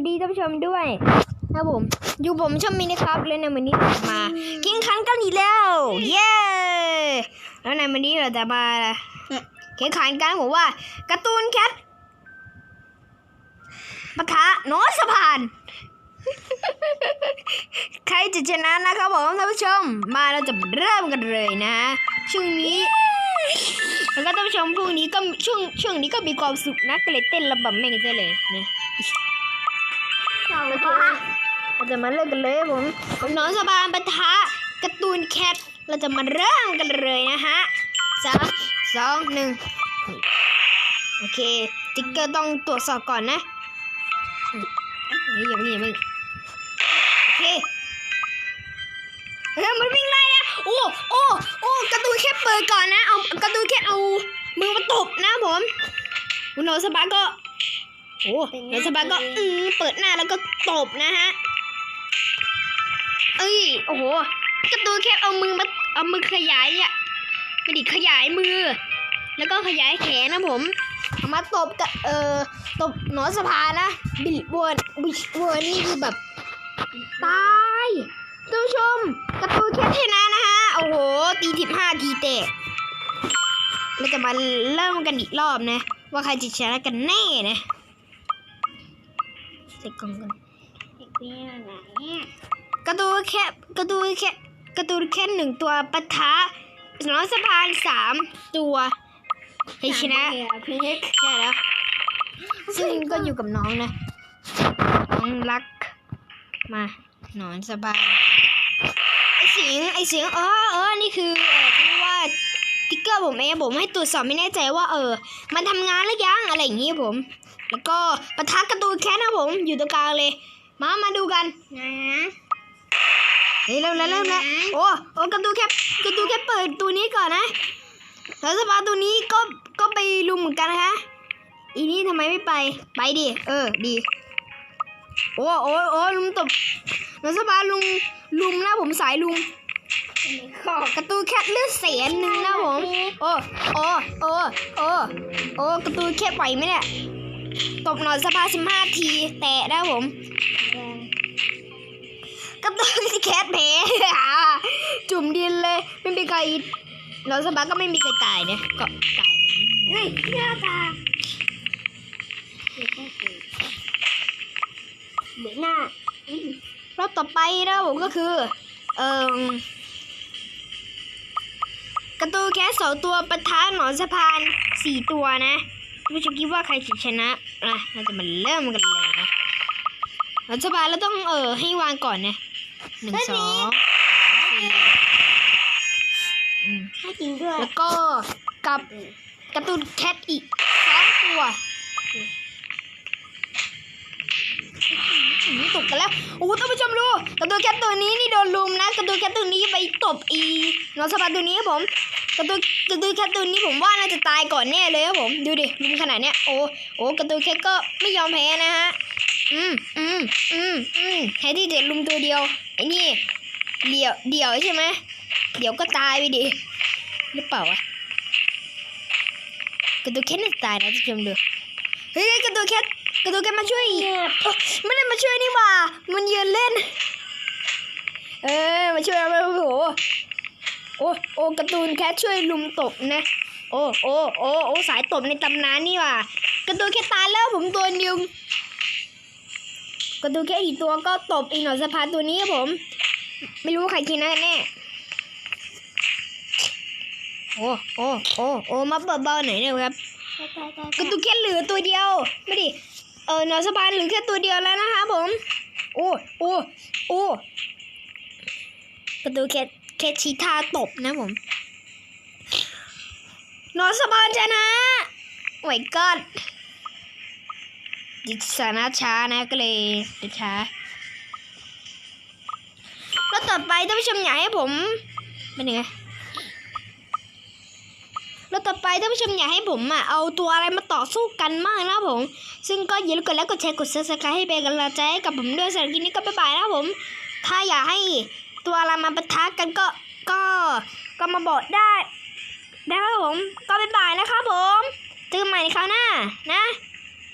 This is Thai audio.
วัสดีท่านผู้ชมด้วยนะครับผม อยู่ผมช่องมินะครับและในวันนี้มากินขันกันอีกแล้ว เย้แล้วในวันนี้เราจะมาแข่งขันกันผมว่าการ์ตูนแคทปะทะโนอสะพาน ใครจะชนะนะครับผมท่านผู้ชม มาเราจะเริ่มกันเลยนะช่วงนี้แล้วก็ท่านผู้ชมพรุ่งนี้ก็ช่วงช่วงนี้ก็มีความสุขนะก็เลยเต้นระบำแม่งซะเลยนะ โอเคเราจะมาเริ่มกันเลยผมผมน้องสบานปะทะการ์ตูนแคทเราจะมาเริ่มกันเลยนะฮะสามสองหนึ่งโอเคติ๊กเกอร์ต้องตรวจสอบก่อนนะอืมเฮ้ยอย่าเพิ่งอย่าเพิ่งโอเคเฮ้ยมันวิ่งไล่นะโอ้โอ้โอ้การ์ตูนแคทเปิดก่อนนะเอาการ์ตูนแคทเอามือมาตบนะผมคุณโนสบาก็ โอ้แล้วสบายก็อืมเปิดหน้าแล้วก็ตบนะฮะ เอ้ย โอ้โหกระตูนแค่เอามือมา เอามือขยายอะไม่ดิขยายมือ แล้วก็ขยายแขนนะผมเอามาตบกับเอ่อ ตบหนอนสภานะ บิลเวิร์ดบิลเวิร์ดนี่คือแบบ ตายท่านผู้ชมกระตูนแค่ชนะนะฮะ โอ้โห ตีทิบห้าทีเตะเราจะมาเริ่มกันอีกรอบนะ ว่าใครจะชนะกันแน่นะ ใส่กล่องกันเด็กเป็นยังไงเนี่ยกระตูนแค่กระตูนแค่กระตูนแค่หนึ่งตัวปะทะน้องสะพานสามตัวให้ชนะเดี๋ยวพี่เล็กใช่แล้วซึ่งก็อยู่กับน้องนะน้องรักมาหนอนสบายไอเสียงไอเสียงเออเออนี่คือเออเรียกว่าติ๊กเกอร์ผมเองผมให้ตรวจสอบไม่แน่ใจว่าเออ มันทำงานหรือยังอะไรอย่างงี้ผม แล้วก็ปะทะกระตูนแค่นะผมอยู่ตรงกลางเลย มามาดูกันนะเฮ้ยเริ่มแล้วเริ่มแล้วโอ้โอ้กระตูนแค่กระตูนแค่เปิดตัวนี้ก่อนนะแล้วสปาตัวนี้ก็ก็ไปลุมเหมือนกันนะคะอีนี่ทำไมไม่ไปไปดิเออดีโอ้โอ้โอ้ลุมตบแล้วสปาลุมลุมนะผมสายลุมขอบกระตูนแค่เลือดเสียนหนึ่งนะผม โอ้ โอ้ โอ้ โอ้โอ้กระตูนแค่ไหวไหมเนี่ย ตบหนอนสปาสิบห้าที แตะนะผมก็ต้องแคทเพจุ่มดินเลย ไม่มีใครเราสบาก็ไม่มีใครตายเนี่ยก็ตายไปนิดนึงเฮ้ยหน้าตาเด็กก็คือเด็กหน้ารอบต่อไปนะผมก็คือ เอ่อกระตูแคทสองตัวประทะหนอนสะพานสี่ตัวนะ ผู้ชมคิดว่าใครจะชนะนะเราจะมาเริ่มกันเลยนะหนอนสะพานเราต้องเออให้วางก่อนนะหนึ่งสองอืมให้จริงด้วยแล้วก็กับการ์ตูนแคทอีกสองตัวอืมตกกันแล้วโอ้ท่านผู้ชมดูการ์ตูนแคทตัวนี้นี่โดนลุมนะการ์ตูนแคทตัวนี้ไปตบอีนอสปาตัวนี้ผม การ์ตูนการ์ตูนแคทตัวนี้ผมว่าน่าจะตายก่อนแน่เลยครับผม ดูดิลุมขนาดเนี้ยโอ้โอ้การ์ตูนแคทก็ไม่ยอมแพ้นะฮะอืมอืมอืมอืมแค่ที่เด็ดลุมตัวเดียวไอ้นี่เดี่ยวเดี่ยวใช่ไหมเดี๋ยวก็ตายไปดิหรือเปล่าวะกระตูนแคทน่าจะตายนะท่านผู้ชมดูเฮ้ยกระตูนแคทกระตูนแคทมาช่วยเอ้าไม่ได้มาช่วยนี่หว่า มันยืนเล่น เออมาช่วยมาโอ้โห โอ้โอ้การ์ตูนแคทช่วยลุมตบนะ โอ้โอ้โอ้โอ้สายตบในตำนานนี่หว่าการ์ตูนแคทตายแล้วผมตัวเดียวการ์ตูนแคทอีกตัวก็ตบอีกหน่อยสะพานตัวนี้ครับผม ไม่รู้ว่าใครกินนะแน่โอ้โอ้โอ้โอ้มาเบาๆหน่อยนะครับตายตายกระตุกแค่เหลือตัวเดียว ไม่ดิ เออหนอนสะพานเหลือแค่ตัวเดียวแล้วนะคะผม โอ้โอ้โอ้กระตุกแค่ แค่ชีทาตบนะผมนอนสะพานชนะโอ้ยกอดดิสานะช้านะก็เลยจะช้าแล้วต่อไปท่านผู้ชมอยากให้ผมเป็นยังไงแล้วต่อไปท่านผู้ชมอยากให้ผมอะเอาตัวอะไรมาต่อสู้กันมากนะผม ซึ่งก็อย่าลืมกดไลค์กดแชร์กดซับสไครต์ให้เป็นกำลังใจให้กับผมด้วยสำหรับคลิปนี้ก็บ๊ายบายนะผม ถ้าอยากให้ ตัวอะไรมาปะทะกันก็ก็ก็มาบอกได้ได้ครับผม ก็บ๊ายบายนะครับผมเจอกันใหม่ในคราวหน้านะ